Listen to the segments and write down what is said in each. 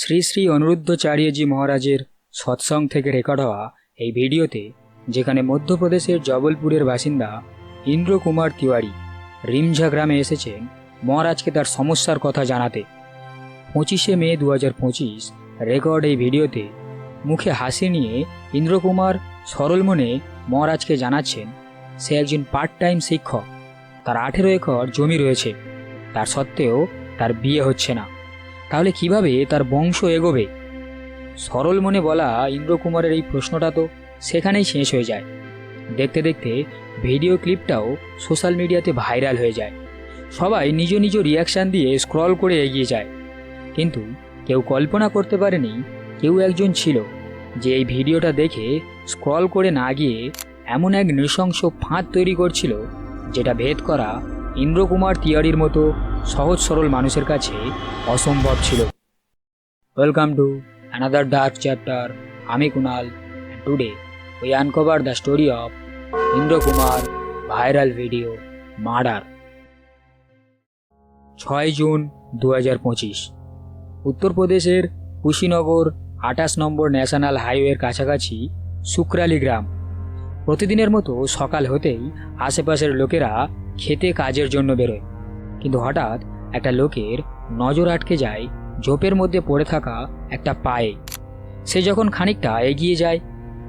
শ্রী শ্রী অনিরুদ্ধচার্যজি মহারাজের সৎসং থেকে রেকর্ড হওয়া এই ভিডিওতে, যেখানে মধ্যপ্রদেশের জবলপুরের বাসিন্দা ইন্দ্র কুমার তিওয়ারি রিমঝা গ্রামে এসেছেন, মহারাজকে তার সমস্যার কথা জানাতে। পঁচিশে মে দু হাজার পঁচিশ রেকর্ড এই ভিডিওতে মুখে হাসি নিয়ে ইন্দ্রকুমার সরল মনে মহারাজকে জানাচ্ছেন, সে একজন পার্ট টাইম শিক্ষক। তার আঠেরো একর জমি রয়েছে। তার সত্ত্বেও তার বিয়ে হচ্ছে না। তাহলে কীভাবে তার বংশ এগোবে? সরল মনে বলা ইন্দ্রকুমারের এই প্রশ্নটা তো সেখানেই শেষ হয়ে যায়। দেখতে দেখতে ভিডিও ক্লিপটাও সোশ্যাল মিডিয়াতে ভাইরাল হয়ে যায়। সবাই নিজ নিজ রিয়াকশান দিয়ে স্ক্রল করে এগিয়ে যায়। কিন্তু কেউ কল্পনা করতে পারেনি কেউ একজন ছিল যে এই ভিডিওটা দেখে স্ক্রল করে না গিয়ে এমন এক নৃশংস ফাঁদ তৈরি করছিল যেটা ভেদ করা ইন্দ্রকুমার তিওয়ারির মতো সহজ সরল মানুষের কাছে অসম্ভব ছিল। Welcome to another dark chapter আমি Kunal today we uncover the story of Indrakumar viral video murder ছয় জুন দু হাজার পঁচিশ। উত্তরপ্রদেশের কুশিনগর আঠাশ নম্বর ন্যাশনাল হাইওয়ের কাছাকাছি শুক্রালি গ্রাম। প্রতিদিনের মতো সকাল হতেই আশেপাশের লোকেরা খেতে কাজের জন্য বেরোয়। কিন্তু হঠাৎ একটা লোকের নজর আটকে যায় ঝোপের মধ্যে পড়ে থাকা একটা পায়ে। সে যখন খানিকটা এগিয়ে যায়,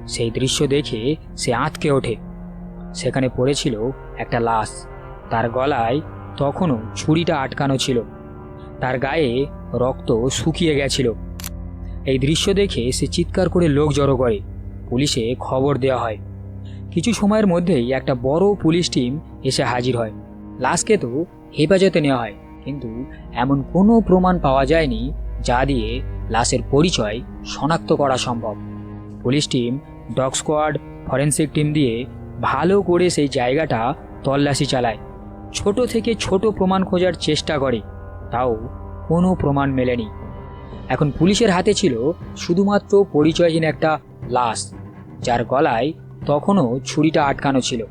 সেই দৃশ্য দেখে সে আঁতকে ওঠে। সেখানে পড়েছিল একটা লাশ। তার গলায় তখনও ছুরিটা আটকানো ছিল। তার গায়ে রক্ত শুকিয়ে গেছিল। এই দৃশ্য দেখে সে চিৎকার করে লোক জড়ো করে। পুলিশে খবর দেওয়া হয়। কিছু সময়ের মধ্যেই একটা বড় পুলিশ টিম এসে হাজির হয়। লাশকে তো হেফাজতে নেওয়া হয়। কিন্তু এমন কোনো প্রমাণ পাওয়া যায়নি যা দিয়ে লাশের পরিচয় শনাক্ত করা সম্ভব। Police team, dog squad, forensic team দিয়ে ভালো করে সেই জায়গাটা তল্লাশি চালায়। ছোট থেকে ছোট প্রমাণ খোঁজার চেষ্টা করে, তাও কোনো প্রমাণ মেলেনি। এখন পুলিশের হাতে ছিল শুধুমাত্র পরিচয়হীন একটা লাশ, যার গলায় তখনও ছুরিটা আটকানো ছিল।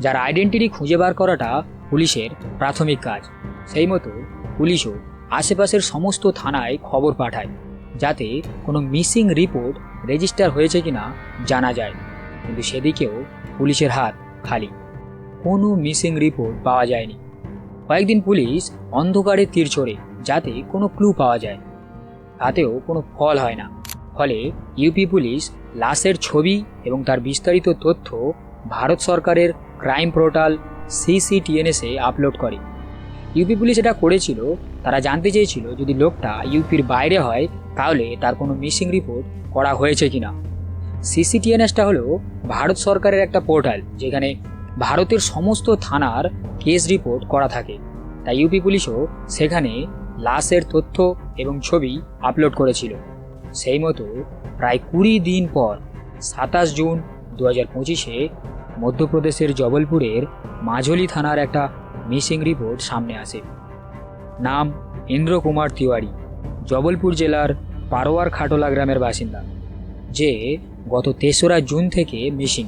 যার আইডেন্টিটি খুঁজে বার করাটা পুলিশের প্রাথমিক কাজ। সেই মতো পুলিশও আশেপাশের সমস্ত থানায় খবর পাঠায়, যাতে কোনো মিসিং রিপোর্ট রেজিস্টার হয়েছে কিনা জানা যায়। কিন্তু সেদিকেও পুলিশের হাত খালি। কোনো মিসিং রিপোর্ট পাওয়া যায়নি। কয়েকদিন পুলিশ অন্ধকারে তীর ছোড়ে যাতে কোনো ক্লু পাওয়া যায়। তাতেও কোনো ফল হয় না। ফলে ইউপি পুলিশ লাশের ছবি এবং তার বিস্তারিত তথ্য ভারত সরকারের ক্রাইম পোর্টাল সিসিটিএনএসে আপলোড করে। ইউপি পুলিশ এটা করেছিল, তারা জানতে চেয়েছিল যদি লোকটা ইউপির বাইরে হয়, তাহলে তার কোনো মিসিং রিপোর্ট করা হয়েছে কিনা। সিসিটিএনএসটা হলো ভারত সরকারের একটা পোর্টাল, যেখানে ভারতের সমস্ত থানার কেস রিপোর্ট করা থাকে। তাই ইউপি পুলিশও সেখানে লাশের তথ্য এবং ছবি আপলোড করেছিল। সেই মতো প্রায় কুড়ি দিন পর সাতাশ জুন দু হাজার পঁচিশে মধ্যপ্রদেশের জবলপুরের মাঝলি থানার একটা মিসিং রিপোর্ট সামনে আসে। নাম ইন্দ্র কুমার তিওয়ারি, জবলপুর জেলার পারোয়ার খাটোলা গ্রামের বাসিন্দা, যে গত তেসরা জুন থেকে মিসিং।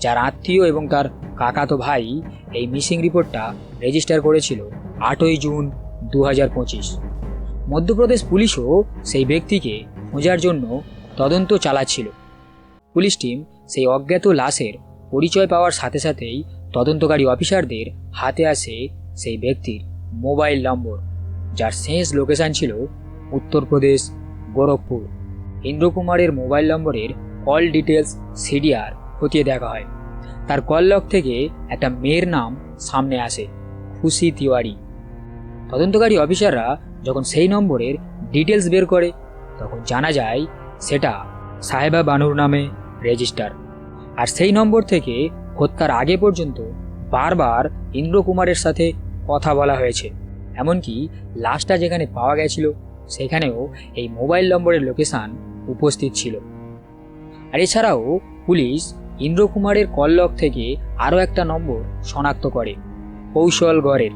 যার আত্মীয় এবং তার কাকাতো ভাই এই মিসিং রিপোর্টটা রেজিস্টার করেছিল আটই জুন দু হাজার পঁচিশ। মধ্যপ্রদেশ পুলিশও সেই ব্যক্তিকে খোঁজার জন্য তদন্ত চালাচ্ছিল। পুলিশ টিম সেই অজ্ঞাত লাশের পরিচয় পাওয়ার সাথে সাথেই তদন্তকারী অফিসারদের হাতে আসে সেই ব্যক্তির মোবাইল নম্বর, যার শেষ লোকেশান ছিল উত্তরপ্রদেশ গোরখপুর। ইন্দ্রকুমারের মোবাইল নম্বরের কল ডিটেলস সিডিআর খতিয়ে দেখা হয়। তার কল লগ থেকে একটা মেয়ের নাম সামনে আসে, খুশি তিওয়ারি। তদন্তকারী অফিসাররা যখন সেই নম্বরের ডিটেলস বের করে, তখন জানা যায় সেটা সাহেবা বানুর নামে রেজিস্টার। আর সেই নম্বর থেকে হত্যার আগে পর্যন্ত বারবার ইন্দ্রকুমারের সাথে কথা বলা হয়েছে। এমনকি লাশটা যেখানে পাওয়া গেছিল, সেখানেও এই মোবাইল নম্বরের লোকেশান উপস্থিত ছিল। আর এছাড়াও পুলিশ ইন্দ্রকুমারের কল্লক থেকে আরও একটা নম্বর শনাক্ত করে কৌশলগড়ের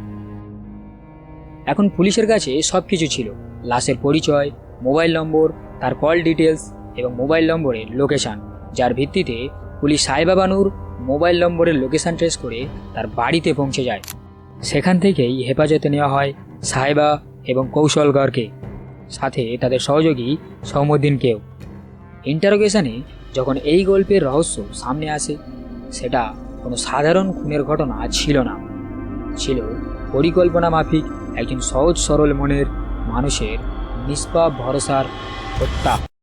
এখন পুলিশের কাছে সব কিছু ছিল, লাশের পরিচয়, মোবাইল নম্বর, তার কল ডিটেলস এবং মোবাইল নম্বরের লোকেশান, যার ভিত্তিতে পুলিশ সাহেবা বানুর মোবাইল নম্বরের লোকেশান ট্রেস করে তার বাড়িতে পৌঁছে যায়। সেখান থেকেই হেফাজতে নেওয়া হয় সাহেবা এবং কৌশলগড়কে সাথে তাদের সহযোগী সৌমুদ্দিনকেও ইন্টারোগেশনে যখন এই গল্পের রহস্য সামনে আসে, সেটা কোনো সাধারণ খুনের ঘটনা ছিল না। ছিল পরিকল্পনা মাফিক একজন সহজ সরল মনের মানুষের নিষ্পাপ ভরসার হত্যা।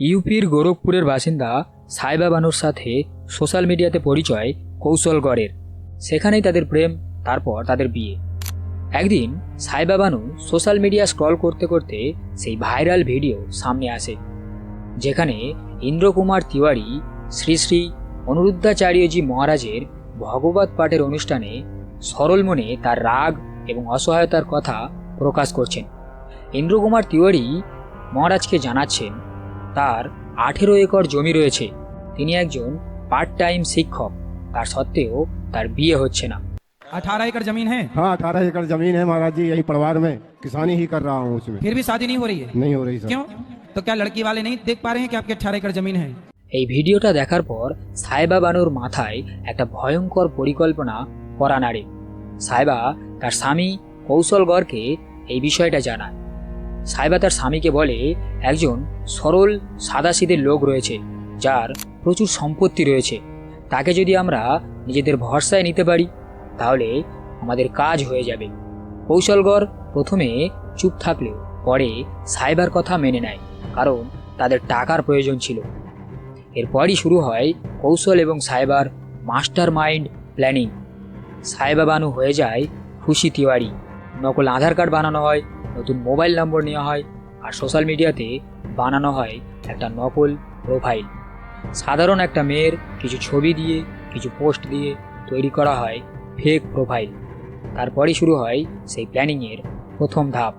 ইউপির গোরখপুরের বাসিন্দা সাইবা বানুর সাথে সোশ্যাল মিডিয়াতে পরিচয় কৌশলগড়ের সেখানেই তাদের প্রেম, তারপর তাদের বিয়ে। একদিন Saiba Banu social media scroll করতে করতে সেই ভাইরাল ভিডিও সামনে আসে, যেখানে ইন্দ্রকুমার তিওয়ারি, শ্রী শ্রী অনুরুদ্ধাচার্যজি মহারাজের ভগবত পাঠের অনুষ্ঠানে সরল মনে তার রাগ এবং অসহায়তার কথা প্রকাশ করছেন। ইন্দ্রকুমার তিওয়ারি মহারাজকে জানাচ্ছেন তার আঠেরো একর জমি রয়েছে তিনি একজন পার্ট টাইম শিক্ষক তার সত্ত্বেও তার বিয়ে হচ্ছে না अठारह एकड़ जमीन है हाँ अठारह एकड़ जमीन है महाराज जी यही परिवार में किसानी ही कर रहा हूँ उसमें फिर भी शादी नहीं हो रही है नहीं हो रही सर क्यों तो क्या लड़की वाले नहीं देख पा रहे हैं कि आपके अठारह एकड़ जमीन है এই ভিডিওটা দেখার পর সাইবা বানুর মাথায় একটা ভয়ঙ্কর পরিকল্পনা করা নাড়ে সাইবা তার স্বামী কৌশলগড়কে এই বিষয়টা জানায় সাইবা তার স্বামীকে বলে, একজন সরল সাদাসিদের লোক রয়েছে, যার প্রচুর সম্পত্তি রয়েছে। তাকে যদি আমরা নিজেদের ভরসায় নিতে পারি, তাহলে আমাদের কাজ হয়ে যাবে। কৌশলগড় প্রথমে চুপ থাকলেও পরে সাইবার কথা মেনে নেয়, কারণ তাদের টাকার প্রয়োজন ছিল। এরপরই শুরু হয় কৌশল এবং cyber master mind planning. Saiba Banu হয়ে যায় খুশি তিওয়ারি। নকল আধার কার্ড বানানো হয় নতুন মোবাইল নম্বর নেওয়া হয় আর সোশ্যাল মিডিয়াতে বানানো হয় একটা নকল প্রোফাইল। সাধারণ একটা মেয়ের কিছু ছবি দিয়ে, কিছু পোস্ট দিয়ে তৈরি করা হয় ফেক প্রোফাইল তারপরই শুরু হয় সেই প্ল্যানিংয়ের প্রথম ধাপ।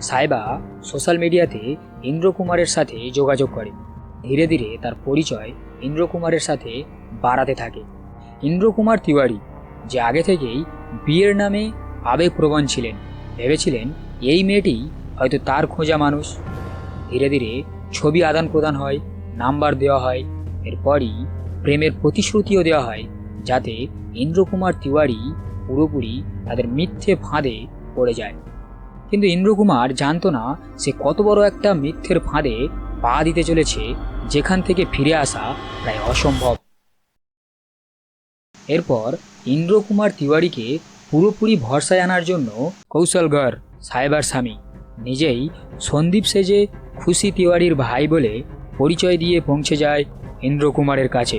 সাইবা সোশ্যাল মিডিয়াতে ইন্দ্রকুমারের সাথে যোগাযোগ করে। ধীরে ধীরে তার পরিচয় ইন্দ্রকুমারের সাথে বাড়াতে থাকে। ইন্দ্রকুমার তিওয়ারি, যে আগে থেকেই বিয়ের নামে আবেগপ্রবণ ছিলেন, ভেবেছিলেন এই মেয়েটি হয়তো তার খোঁজা মানুষ। ধীরে ধীরে ছবি আদান প্রদান হয়, নাম্বার দেওয়া হয়, এরপরই প্রেমের প্রতিশ্রুতিও দেওয়া হয়, যাতে ইন্দ্রকুমার তিওয়ারি পুরোপুরি তাদের মিথ্যে ফাঁদে পড়ে যায়। কিন্তু ইন্দ্রকুমার জানতো না সে কত বড় একটা মিথ্যের ফাঁদে পা দিতে চলেছে, যেখান থেকে ফিরে আসা প্রায় অসম্ভব। এরপর ইন্দ্রকুমার তিওয়ারিকে পুরোপুরি ভরসায় আনার জন্য কৌশলগড় সাহেবার স্বামী। নিজেই সন্দীপ সেজে খুশি তিওয়ারির ভাই বলে পরিচয় দিয়ে পৌঁছে যায় ইন্দ্রকুমারের কাছে।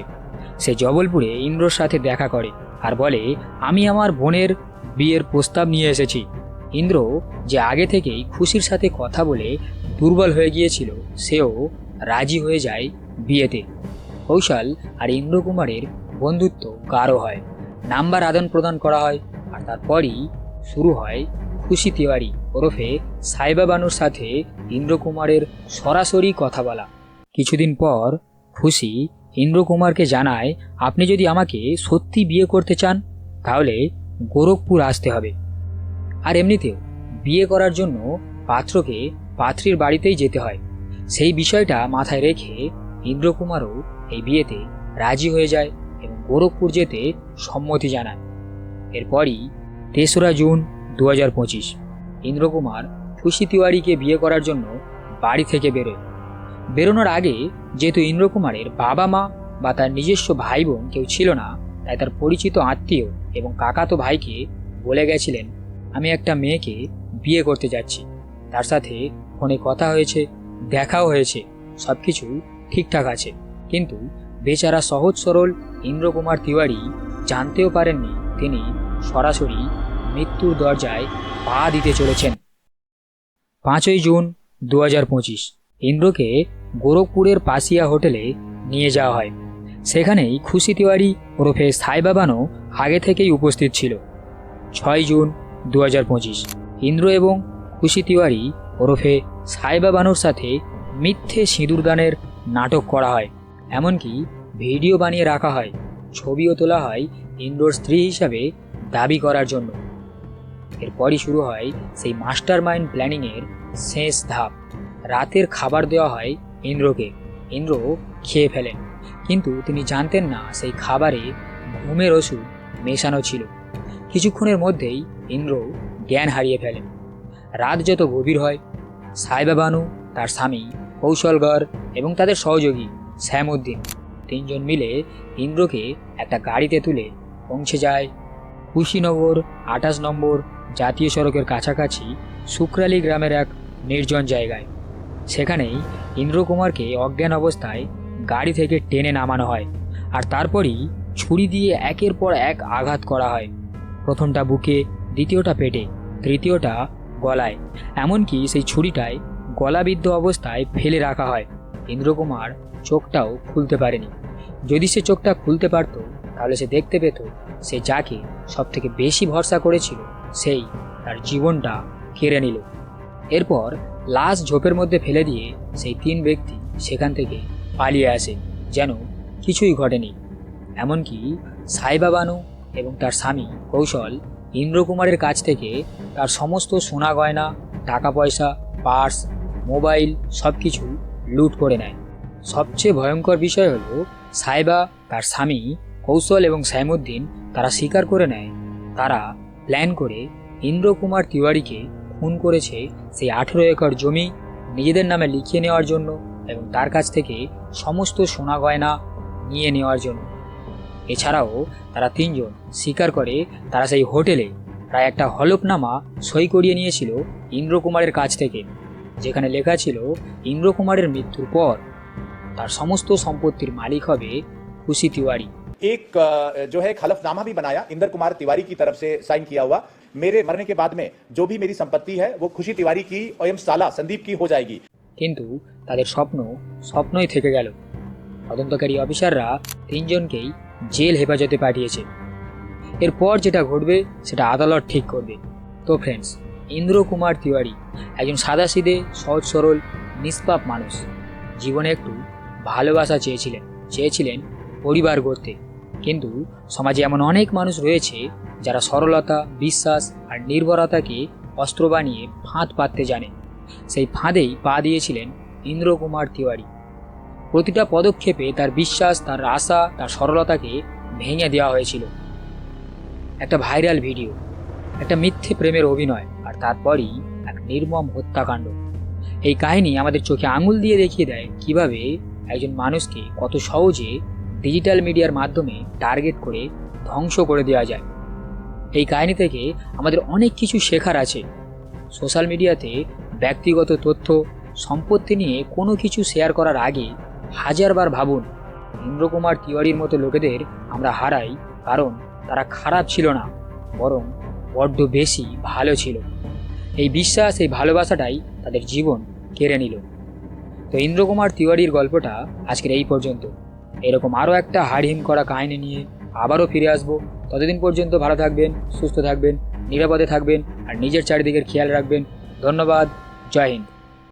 সে জবলপুরে ইন্দ্রর সাথে দেখা করে আর বলে, আমি আমার বোনের বিয়ের প্রস্তাব নিয়ে এসেছি। ইন্দ্র যে আগে থেকেই খুশির সাথে কথা বলে দুর্বল হয়ে গিয়েছিল, সেও রাজি হয়ে যায় বিয়েতে। কৌশল আর ইন্দ্রকুমারের বন্ধুত্ব গাঢ় হয়। নাম্বার আদান প্রদান করা হয় আর তারপরই শুরু হয় খুশি তিওয়ারি ওরফে সাইবা বানুর সাথে ইন্দ্রকুমারের সরাসরি কথা বলা কিছুদিন পর খুশি ইন্দ্রকুমারকে জানায়, আপনি যদি আমাকে সত্যি বিয়ে করতে চান, তাহলে গোরখপুর আসতে হবে। আর এমনিতেও বিয়ে করার জন্য পাত্রকে পাত্রীর বাড়িতেই যেতে হয়। সেই বিষয়টা মাথায় রেখে ইন্দ্রকুমারও এই বিয়েতে রাজি হয়ে যায় এবং গোরখপুর যেতে সম্মতি জানায়। এরপরই তেসরা জুন দু হাজার পঁচিশ। ইন্দ্রকুমার খুশি তিওয়ারিকে বিয়ে করার জন্য বাড়ি থেকে বেরোয়। বেরোনোর আগে যেহেতু ইন্দ্রকুমারের বাবা মা বা তার নিজস্ব ভাই বোন কেউ ছিল না, তাই তার পরিচিত আত্মীয় এবং কাকাতো ভাইকে বলে গেছিলেন, আমি একটা মেয়েকে বিয়ে করতে যাচ্ছি। তার সাথে ফোনে কথা হয়েছে, দেখাও হয়েছে সব কিছু ঠিকঠাক আছে। কিন্তু বেচারা সহজ সরল ইন্দ্রকুমার তিওয়ারি জানতেও পারেননি তিনি সরাসরি মৃত্যুর দরজায় পা দিতে চলেছেন। পাঁচই জুন দু হাজার পঁচিশ, ইন্দ্রকে গোরখপুরের পাসিয়া হোটেলে নিয়ে যাওয়া হয়। সেখানেই খুশি তিওয়ারি ওরফে সাইবা বানো আগে থেকেই উপস্থিত ছিল। ছয় জুন দু হাজার পঁচিশ, ইন্দ্র এবং খুশি তিওয়ারি ওরফে সাইবা বানুর সাথে মিথ্যে সিঁদুরদানের নাটক করা হয়, এমনকি ভিডিও বানিয়ে রাখা হয়, ছবিও তোলা হয় ইন্দ্রর স্ত্রী হিসাবে দাবি করার জন্য। এরপরই শুরু হয় সেই মাস্টার মাইন্ড প্ল্যানিংয়ের শেষ ধাপ। রাতের খাবার দেওয়া হয় ইন্দ্রকে। ইন্দ্র খেয়ে ফেলেন। কিন্তু তিনি জানতেন না সেই খাবারে ঘুমের ওষুধ মেশানো ছিল। কিছুক্ষণের মধ্যেই ইন্দ্র জ্ঞান হারিয়ে ফেলেন। রাত যত গভীর হয় সাইবা বানু তার স্বামী কৌশলগড় এবং তাদের সহযোগী শ্যামউদ্দিন তিনজন মিলে ইন্দ্রকে একটা গাড়িতে তুলে পৌঁছে যায়। কুশিনগর আঠাশ নম্বর জাতীয় সড়কের কাছাকাছি শুক্রালি গ্রামের এক নির্জন জায়গায়। সেখানেই ইন্দ্রকুমারকে অজ্ঞান অবস্থায় গাড়ি থেকে টেনে নামানো হয় আর তারপরই ছুরি দিয়ে একের পর এক আঘাত করা হয়। প্রথমটা বুকে, দ্বিতীয়টা পেটে, তৃতীয়টা গলায়। এমনকি সেই ছুরিটায় গলাবিদ্ধ অবস্থায় ফেলে রাখা হয়। ইন্দ্রকুমার চোখটাও খুলতে পারেনি। যদি সে চোখটা খুলতে পারত, তাহলে সে দেখতে পেত সে যাকে সব থেকে বেশি ভরসা করেছিল সেই তার জীবনটা কেড়ে নিল। এরপর লাশ ঝোপের মধ্যে ফেলে দিয়ে সেই তিন ব্যক্তি সেখান থেকে পালিয়ে আসে, যেন কিছুই ঘটেনি। এমনকি সাইবা বানু এবং তার স্বামী কৌশল ইন্দ্রকুমারের কাছ থেকে তার সমস্ত সোনা গয়না টাকা পয়সা পার্স, মোবাইল সব কিছু লুট করে নেয়। সবচেয়ে ভয়ঙ্কর বিষয় হলো সাইবা, তার স্বামী কৌশল এবং সাইমুদ্দিন তারা স্বীকার করে নেয়, তারা প্ল্যান করে ইন্দ্রকুমার তিওয়ারিকে খুন করেছে সেই আঠেরো একর জমি নিজেদের নামে লিখিয়ে নেওয়ার জন্য এবং তার কাছ থেকে সমস্ত সোনা গয়না নিয়ে নেওয়ার জন্য। এছাড়াও তারা তিনজন স্বীকার করে তারা সেই হোটেলে প্রায় একটা হলফনামা সই করিয়ে নিয়েছিল ইন্দ্রকুমারের কাছ থেকে, যেখানে লেখা ছিল, ইন্দ্রকুমারের মৃত্যুর পর তার সমস্ত সম্পত্তির মালিক হবে খুশি তিওয়ারি। एक अ, जो है एक हलफनामा भी बनाया इंदर कुमार तिवारी की तरफ से साइन किया हुआ मेरे मरने के बाद में जो भी मेरी संपत्ति है वो खुशी तिवारी की और एम साला संदीप की हो जाएगी কিন্তু তাদের স্বপ্ন স্বপ্নই থেকে গেল তদন্তকারী অফিসাররা তিনজনকেই জেল হেফাজতে পাঠিয়েছে এরপর যেটা ঘটবে সেটা আদালত ঠিক করবে তো ফ্রেন্ডস ইন্দ্র কুমার তিওয়ারি একজন সাদাসিধে সহজ সরল নিষ্পাপ মানুষ জীবনে একটু ভালোবাসা চেয়েছিলেন চেয়েছিলেন পরিবার গড়তে কিন্তু সমাজে এমন অনেক মানুষ রয়েছে যারা সরলতা, বিশ্বাস আর নির্ভরতাকে অস্ত্র বানিয়ে ফাঁদ পাততে জানে। সেই ফাঁদেই পা দিয়েছিলেন ইন্দ্রকুমার তিওয়ারি। প্রতিটা পদক্ষেপে তার বিশ্বাস, তার আশা, তার সরলতাকে ভেঙে দেওয়া হয়েছিল। একটা ভাইরাল ভিডিও, একটা মিথ্যে প্রেমের অভিনয় আর তারপরই এক নির্মম হত্যাকাণ্ড। এই কাহিনী আমাদের চোখে আঙুল দিয়ে দেখিয়ে দেয় কীভাবে একজন মানুষকে কত সহজে ডিজিটাল মিডিয়ার মাধ্যমে টার্গেট করে ধ্বংস করে দেওয়া যায়। এই কাহিনী থেকে আমাদের অনেক কিছু শেখার আছে। সোশ্যাল মিডিয়াতে ব্যক্তিগত তথ্য, সম্পত্তি নিয়ে কোনো কিছু শেয়ার করার আগে হাজারবার ভাবুন, ইন্দ্রকুমার তিওয়ারির মতো লোকেদের আমরা হারাই কারণ তারা খারাপ ছিল না, বরং বড্ড বেশি ভালো ছিল। এই বিশ্বাস, এই ভালোবাসাটাই তাদের জীবন কেড়ে নিল। তো ইন্দ্রকুমার তিওয়ারির গল্পটা আজকের এই পর্যন্ত। এরকম আরও একটা হাড়হিম করা কাহিনী নিয়ে আবারও ফিরে আসব। ততদিন পর্যন্ত ভালো থাকবেন, সুস্থ থাকবেন, নিরাপদে থাকবেন, আর নিজের চারিদিকের খেয়াল রাখবেন। ধন্যবাদ, জয় হিন্দ।